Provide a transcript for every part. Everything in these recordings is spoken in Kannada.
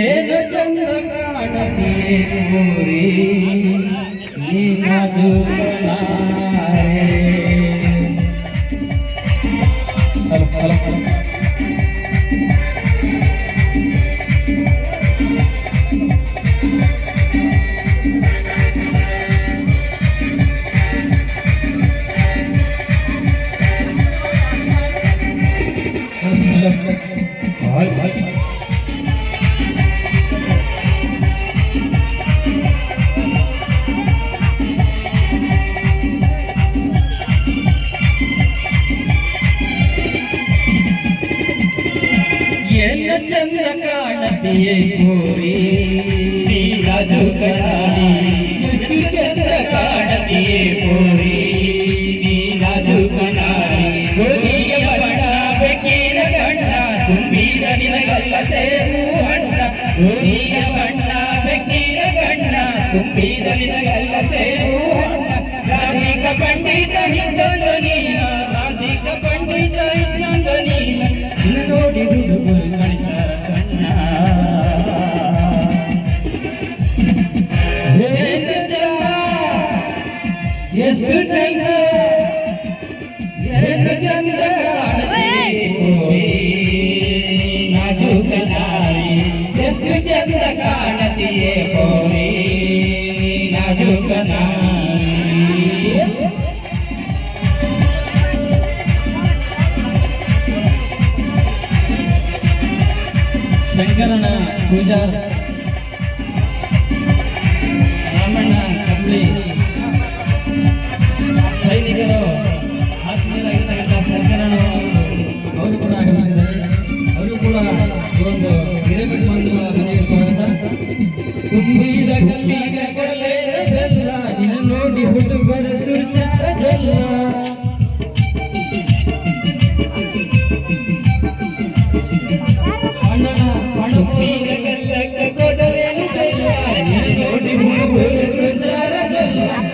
ಏನು ಚಂದ ಕಾಣತಿ ಕೋರಿ ನೀನದು ಹಲೋ ಎಲ್ಲ ಚಂದ ಕಾಣತಿಯೇ ಕೋರಿ ನೀನದು ಕರಾರಿ ಎಷ್ಟು ಚಂದ ಕಾಣತಿಯೇ ಕೋರಿ ನೀನದು ಕರಾರಿ ಗೋಧಿಯ ಬಣ್ಣ ಬೆಕ್ಕಿನ ಗಣ್ಣ ತುಂಬಿದ ನಿನಗಲ್ಲ ಸೇವು ಹಣ್ಣ ಗೋಧಿಯ ಬಣ್ಣ ಬೆಕ್ಕಿನ ಗಣ್ಣ ತುಂಬಿದ ನಿನಗಲ್ಲ ಸೇವು ಹಣ್ಣ ರಾಧಿಕ ಪಂಡಿತ ಹಿಂದೊಂದು ಶಂಕರನ ಪೂಜಾ. ರಾಮಣ್ಣ ಕಂಬಳಿ ಸೈನಿಕರು ಆತ್ಮೀಯರಾಗಿರ್ತಕ್ಕಂಥ ಶಂಕರನ ಅವರು ಕೂಡ ಅವರು ಕೂಡ ಒಂದು ಬಂದು ಮನೆಗೆ ಸ್ವಾಗತ. ತುಂಬಿದ ಕಲ್ಲಿಗ ಜಲ್ಲ ನಿನ್ನ ನೋಡಿ ನಿನ್ನ ನೋಡಿ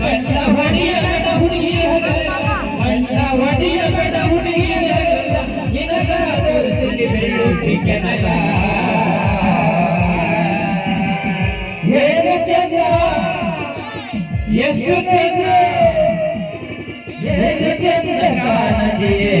ಬಣ್ಣ ಬಣ್ಣ ಹೊಡಿಯ ಬೇಡ ಹುಡುಗಿಯ ಹಗಲ ನಿನಗ ತೋರಿಸಿ ಬೆಳ್ಳುಟ್ಟಿ ಕೆನಗ ಏನು ಚಂದ ಎಷ್ಟು ಚಂದ ಏನು ಚಂದ ಕಾಣದಿಯೇ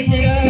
Jupiter.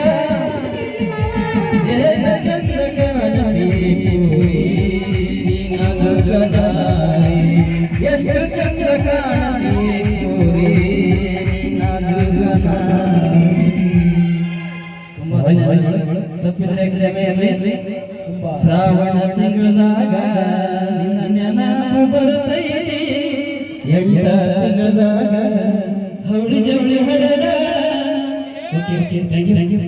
ತಪ್ಪಿದ್ರೆ ಕ್ಷಮೆಯಲ್ಲಿ ಶ್ರಾವಣ ತಿಂಗಳದಾಗ ನಿನ್ನ ನೆನಪು ಬರುತ್ತೈತಿ ಎಂಟ ತಿಂಗಳದಾಗ ಹೌಳಿ ಜವಳಿ okay okay thank you thank you